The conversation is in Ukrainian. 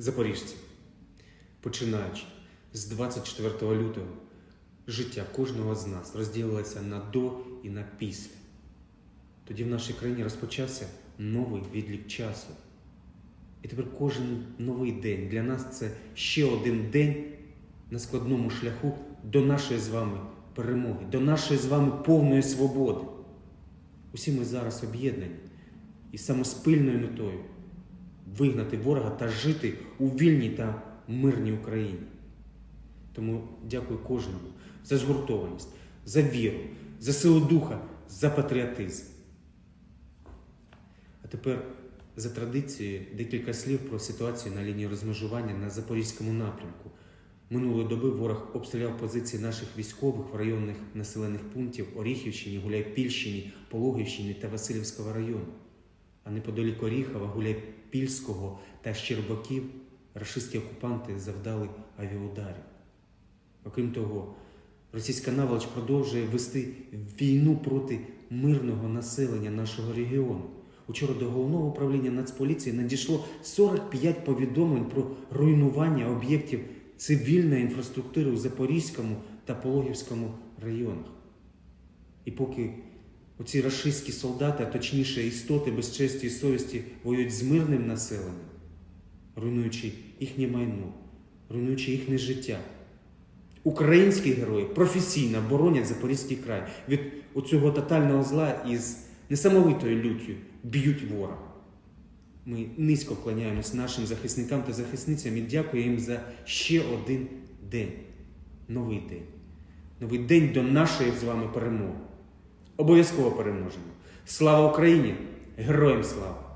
Запоріжці, починаючи з 24 лютого, життя кожного з нас розділилося на до і на після. Тоді в нашій країні розпочався новий відлік часу. І тепер кожен новий день для нас це ще один день на складному шляху до нашої з вами перемоги, до нашої з вами повної свободи. Усі ми зараз об'єднані і саме спільною метою вигнати ворога та жити у вільній та мирній Україні. Тому дякую кожному за згуртованість, за віру, за силу духа, за патріотизм. А тепер за традицією декілька слів про ситуацію на лінії розмежування на Запорізькому напрямку. Минулої доби ворог обстріляв позиції наших військових в районних населених пунктів Оріхівщині, Гуляйпільщині, Пологівщині та Васильівського району. Неподалік Оріхова, Гуляйпільського та Щербаків рашистські окупанти завдали авіаударів. Окрім того, російська наволоч продовжує вести війну проти мирного населення нашого регіону. Учора до головного управління Нацполіції надійшло 45 повідомлень про руйнування об'єктів цивільної інфраструктури у Запорізькому та Пологівському районах. І поки оці рашистські солдати, а точніше істоти без честі і совісті, воюють з мирним населенням, руйнуючи їхнє майно, руйнуючи їхнє життя. Українські герої професійно боронять Запорізький край від оцього тотального зла із несамовитою люттю б'ють ворога. Ми низько вклоняємось нашим захисникам та захисницям і дякуємо їм за ще один день. Новий день. Новий день до нашої з вами перемоги. Обов'язково переможемо. Слава Україні! Героям слава!